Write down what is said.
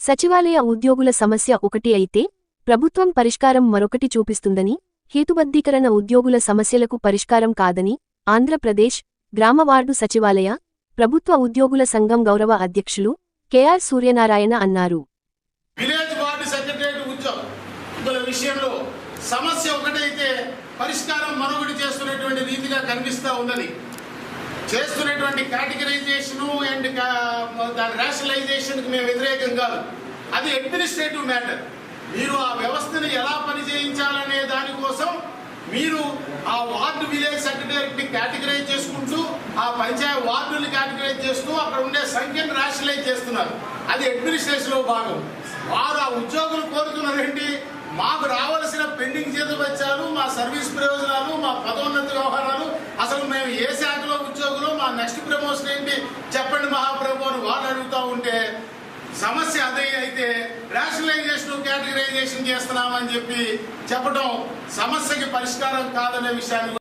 సచివాలయ ఉద్యోగుల సమస్య ఒకటి అయితే ప్రభుత్వం పరిష్కారం మరొకటి చూపిస్తుందని హేతుబద్ధీకరణ ఉద్యోగుల సమస్యలకు పరిష్కారం కాదని ఆంధ్రప్రదేశ్ గ్రామవార్డు సచివాలయ ప్రభుత్వ ఉద్యోగుల సంఘం గౌరవ అధ్యక్షులు కెఆర్ సూర్యనారాయణ అన్నారు. విలేజ్ వార్డు సెక్రటరీ ఉద్యోగుల విషయంలో సమస్య ఒకటైతే పరిష్కారం మరొకటి చేస్తున్నటువంటి రీతిగా కనిపిస్తూ ఉన్నది. చేస్తున్నటువంటి కేటగరైజేషను అండ్ uh, దాని రేషనలైజేషన్కి మేము వ్యతిరేకం కాదు. అది అడ్మినిస్ట్రేటివ్ మ్యాటర్ మీరు ఆ వ్యవస్థను ఎలా పనిచేయించాలనే దానికోసం మీరు ఆ వార్డు విలేజ్ సెక్రటరీని కేటగరైజ్ చేసుకుంటూ ఆ పంచాయత్ వార్డుని కేటగరైజ్ చేస్తూ అక్కడ ఉండే సంఖ్యను రేషనలైజ్ చేస్తున్నారు. అది అడ్మినిస్ట్రేషన్లో భాగం. వారు ఆ ఉద్యోగులు కోరుతున్నారేంటి మాకు రావాల్సిన పెండింగ్ జీతభత్యాలు మా సర్వీస్ ప్రయోజనాలు మా పదోన్నతి వ్యవహారాలు అసలు మేము ఏ శాఖలో ఉద్యోగులు మా సమస్య ఏంటి చెప్పండి మహాప్రభు అని వాళ్ళు అడుగుతూ ఉంటే సమస్య అదే అయితే రేషనలైజేషన్ కేటగిరైజేషన్ చేస్తున్నామని చెప్పి చెప్పడం సమస్యకి పరిష్కారం కాదనే విషయాన్ని